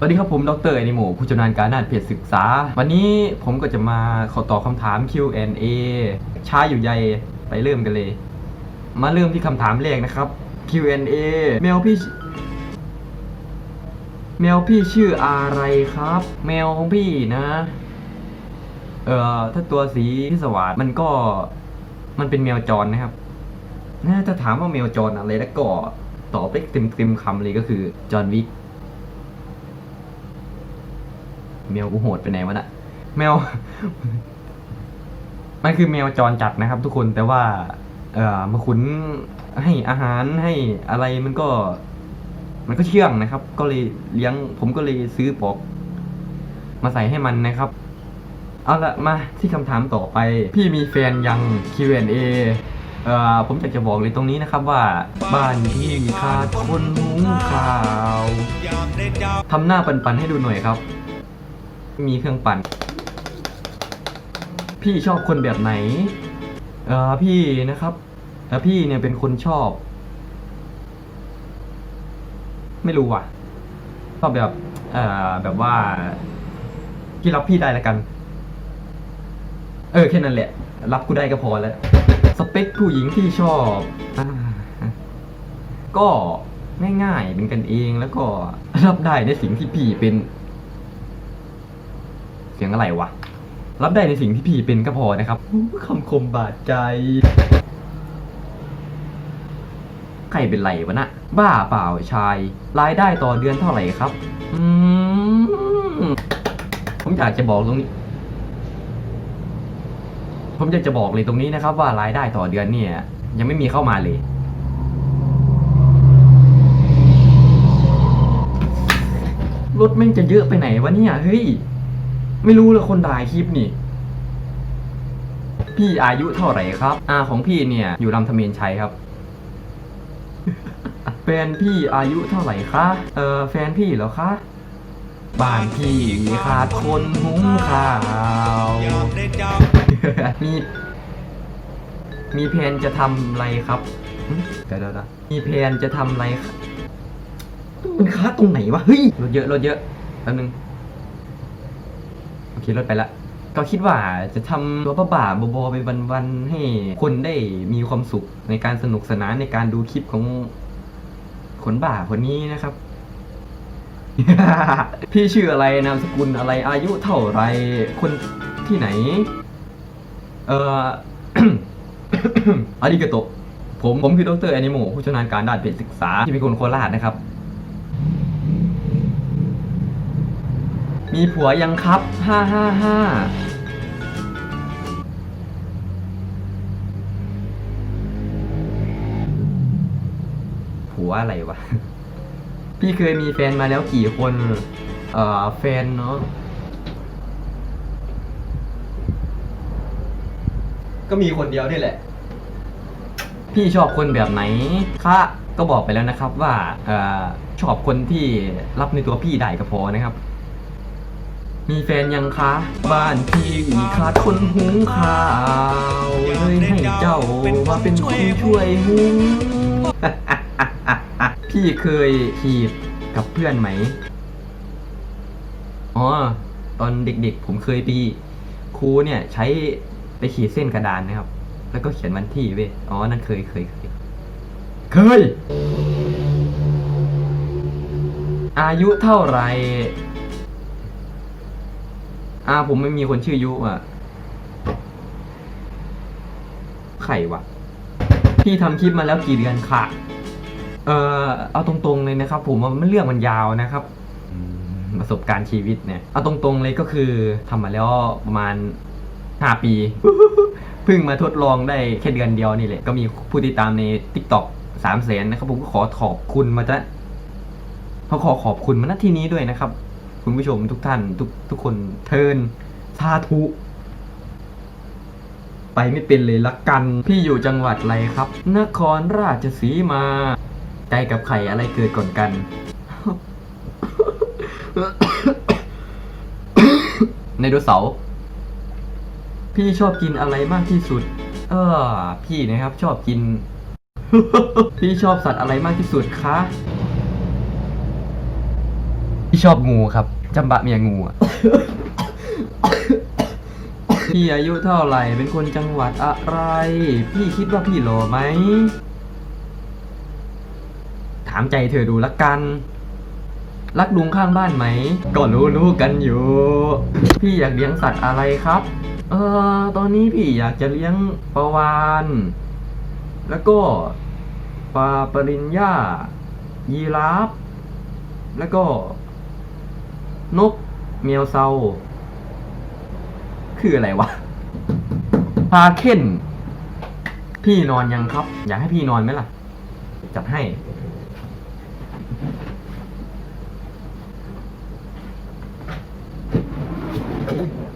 สวัสดีครับผม ดรแอนิโมผู้ชำนาญการด้านเพศศึกษา วันนี้ผมก็จะมาขอตอบคำถาม Q&A ช้าอยู่ใยไปเริ่มกันเลย มาเริ่มที่คำถามแรกนะครับ Q&A แมวพี่ แมวพี่ชื่ออะไรครับ แมวของพี่นะ เอ่อ ถ้าตัวสีพิศวาสมันก็ มันเป็นแมวจรนะครับน่าจะถามว่าแมวจรอะไรแล้วก็ตอบได้เต็มเต็มๆคำเลยก็คือจอห์นวิก แมวกูโหดไปไหนวะน่ะแมว มันคือแมวจรจัดนะครับ ทุกคนแต่ว่า เอ่อมาขุนให้อาหารให้อะไรมันก็ มันก็เชื่องนะครับ ก็เลยเลี้ยง ผมก็เลยซื้อปลอก มาใส่ให้มันนะครับ เอาละมาที่คำถามต่อไป พี่มีแฟนยัง Q&A เอ่อผมอยากจะบอกเลยตรงนี้นะครับว่า บ้านพี่ขาดคนหุงข้าวทำหน้าปันๆให้ดูหน่อยครับ มีเครื่องปั่น พี่ชอบคนแบบไหน เอ่อพี่นะครับเอ่อพี่เนี่ยเป็นคนชอบ ไม่รู้ว่ะชอบแบบ เอ่อ แบบว่าที่รับพี่ได้แล้วกัน เออแค่นั้นแหละ รับกูได้ก็พอแล้ว สเปคผู้หญิงที่ชอบอก็ง่ายๆเป็นกันเองแล้วก็รับได้ในสิ่งที่พี่เป็น เสียงอะไรวะ รับได้ในสิ่งที่พี่เป็นก็พอนะครับคำคมบาดใจ ใครเป็นไรวะนะบ้าเปล่าชาย รายได้ต่อเดือนเท่าไหร่ครับ อืม ผมอยากจะบอกตรงนี้ ผมอยากจะบอกเลยตรงนี้นะครับ ว่ารายได้ต่อเดือนเนี่ย ยังไม่มีเข้ามาเลยรถแม่งจะเยอะไปไหนวะเนี่ยเฮ้ย ไม่รู้เลยคนถ่ายคลิปนี่ พี่อายุเท่าไหร่ครับ อาของพี่เนี่ย อยู่ลำธเมนชัยครับ แฟนพี่อายุเท่าไหร่คะ เออแฟนพี่เหรอคะ บ้านพี่ขาดคนหุงข้าว มีมีแผนจะทำอะไรครับเดี๋ยวเดี๋ยวเดี๋ยวมีแผนจะทำอะไรครับมันค้าตรงไหนวะ เฮ้ยรถเยอะรถเยอะแป๊บนึง โอเครถไปละ ก็คิดว่าจะทำตัวบ้าๆบอๆไปวันๆให้คนได้มีความสุขในการสนุกสนานในการดูคลิปของคนบ้าคนนี้นะครับ พี่ชื่ออะไรนามสกุลอะไรอายุเท่าไรคนที่ไหน เอ่ออาริกาโตผมผมคือดรแอนิโมผู้ชำนาญการด้านเพศศึกษาที่เป็นคนโคราชนะครับ มีผัวยังครับห้าห้าห้าผัวอะไรวะ พี่เคยมีแฟนมาแล้วกี่คน เอ่อ แฟนเนาะ ก็มีคนเดียวนี่แหละ พี่ชอบคนแบบไหนคะก็บอกไปแล้วนะครับว่า เอ่อ ชอบคนที่รับในตัวพี่ได้ก็พอนะครับ มีแฟนยังคะ บ้านพี่ขาดคนหุงข้าวเลยให้เจ้ามาเป็นคนช่วยหุง พี่เคยขีดกับเพื่อนไหม อ๋อ ตอนเด็กๆ ผมเคยปีครูเนี่ยใช้ไปขีดเส้นกระดานนะครับ แล้วก็เขียนวันที่เว้ย อ๋อ นั่นเคยเคยเคยเคย อายุเท่าไหร่ อาผมไม่มีคนชื่อยุอะไข่วะพี่ทำคลิปมาแล้วกี่เดือนค่ะ เออเอาตรงๆเลยนะครับ ผมว่ามันเรื่องมันยาวนะครับอืมประสบการณ์ชีวิตเนี่ยเอาตรงๆเลยก็คือทำมาแล้วประมาณห้าปีเพิ่งมาทดลองได้แค่เดือนเดียวนี่แหละ ก็มีผู้ติดตามใน t ิ k t o k สามแสนนะครับผมก็ขอขอบคุณมาจะขอขอขอบคุณมาณที่นี้ด้วยนะครับ คุณผู้ชมทุกท่านทุกทุกคนเทินสาธุ ไปไม่เป็นเลยละกัน พี่อยู่จังหวัดอะไรครับ นครราชสีมาไก่กับไข่อะไรเกิดก่อนกัน ในโดเสาพี่ชอบกินอะไรมากที่สุด เออ พี่นะครับชอบกิน พี่ชอบสัตว์อะไรมากที่สุดคะ พี่ชอบงูครับจำบะเมียงูอะ พี่อายุเท่าไหร่ เป็นคนจังหวัดอะไร พี่คิดว่าพี่หล่อไหม ถามใจเธอดูละกัน รักลุงข้างบ้านไหม ก็รู้รู้กันอยู่ พี่อยากเลี้ยงสัตว์อะไรครับ เออ ตอนนี้พี่อยากจะเลี้ยงปลาวาน แล้วก็ปลาปริญญายีราฟ แล้วก็ นกเมียวเซา คืออะไรวะ พาเค้น พี่นอนยังครับ อยากให้พี่นอนไหมล่ะ จัดให้เ